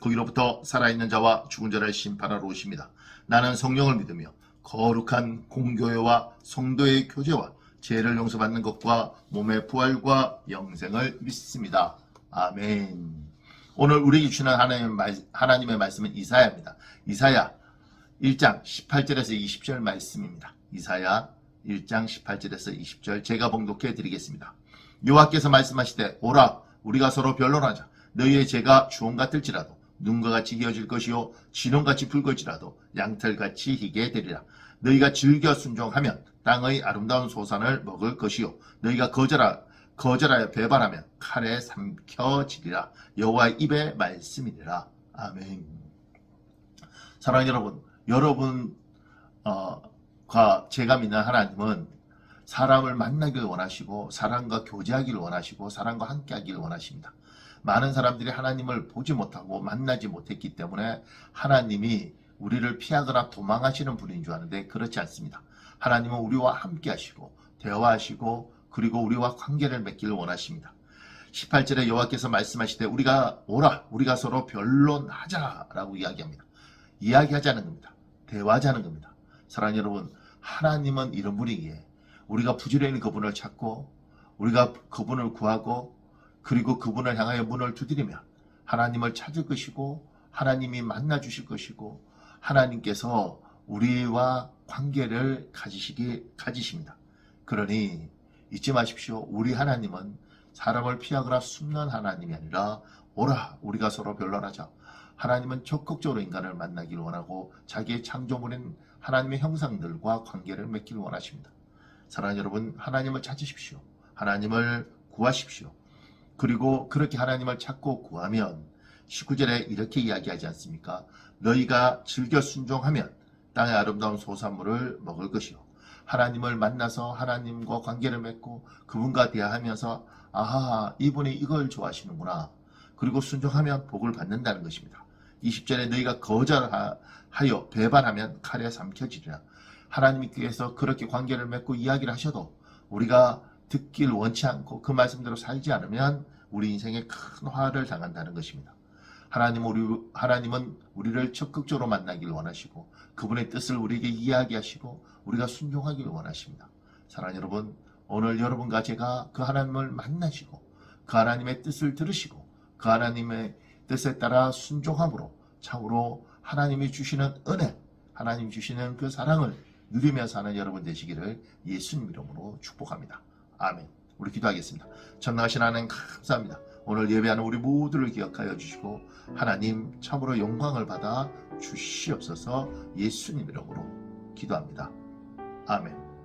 거기로부터 살아있는 자와 죽은 자를 심판하러 오십니다. 나는 성령을 믿으며 거룩한 공교회와 성도의 교제와 죄를 용서받는 것과 몸의 부활과 영생을 믿습니다. 아멘. 오늘 우리에게 주는 하나님의, 말, 하나님 의 말씀은 이사야입니다. 이사야 1장 18절에서 20절 말씀입니다. 이사야 1장 18절에서 20절 제가 봉독해 드리겠습니다. 여호와께서 말씀하시되 오라 우리가 서로 변론하자 너희의 죄가 주홍 같을지라도 눈과 같이 희어질 것이요 진홍같이 붉을지라도 양털같이 희게 되리라. 너희가 즐겨 순종하면 땅의 아름다운 소산을 먹을 것이요 너희가 거절하, 거절하여 배반하면 칼에 삼켜지리라. 여호와의 입의 말씀이니라. 아멘. 사랑하는 여러분 여러분 어, 과 제가 믿는 하나님은 사람을 만나길 원하시고 사람과 교제하기를 원하시고 사람과 함께하기를 원하십니다. 많은 사람들이 하나님을 보지 못하고 만나지 못했기 때문에 하나님이 우리를 피하거나 도망하시는 분인 줄 아는데 그렇지 않습니다. 하나님은 우리와 함께 하시고 대화하시고 그리고 우리와 관계를 맺기를 원하십니다. 18절에 여호와께서 말씀하시되 우리가 오라 우리가 서로 변론하자라고 이야기합니다. 이야기하자는 겁니다. 대화하자는 겁니다. 사랑하는 여러분 하나님은 이런 분이기에 우리가 부지런히 그분을 찾고 우리가 그분을 구하고 그리고 그분을 향하여 문을 두드리면 하나님을 찾을 것이고 하나님이 만나 주실 것이고 하나님께서 우리와 관계를 가지시기 가지십니다. 그러니 잊지 마십시오. 우리 하나님은 사람을 피하거나 숨는 하나님이 아니라 오라 우리가 서로 변론하자. 하나님은 적극적으로 인간을 만나기를 원하고 자기의 창조물인 하나님의 형상들과 관계를 맺기를 원하십니다. 사랑하는 여러분, 하나님을 찾으십시오. 하나님을 구하십시오. 그리고 그렇게 하나님을 찾고 구하면 19절에 이렇게 이야기하지 않습니까? 너희가 즐겨 순종하면 땅의 아름다운 소산물을 먹을 것이요. 하나님을 만나서 하나님과 관계를 맺고 그분과 대화하면서 아하 이분이 이걸 좋아하시는구나. 그리고 순종하면 복을 받는다는 것입니다. 20절에 너희가 거절하여 배반하면 칼에 삼켜지리라. 하나님께서 그렇게 관계를 맺고 이야기를 하셔도 우리가 듣길 원치 않고 그 말씀대로 살지 않으면 우리 인생에 큰 화를 당한다는 것입니다. 하나님 우리 하나님은 우리를 적극적으로 만나기를 원하시고 그분의 뜻을 우리에게 이야기하시고 우리가 순종하기를 원하십니다. 사랑하는 여러분, 오늘 여러분과 제가 그 하나님을 만나시고 그 하나님의 뜻을 들으시고 그 하나님의 뜻에 따라 순종함으로 참으로 하나님이 주시는 은혜, 하나님 주시는 그 사랑을 누리며 사는 여러분 되시기를 예수님 이름으로 축복합니다. 아멘. 우리 기도하겠습니다. 전능하신 하나님 감사합니다. 오늘 예배하는 우리 모두를 기억하여 주시고 하나님 참으로 영광을 받아 주시옵소서 예수님 이름으로 기도합니다. 아멘.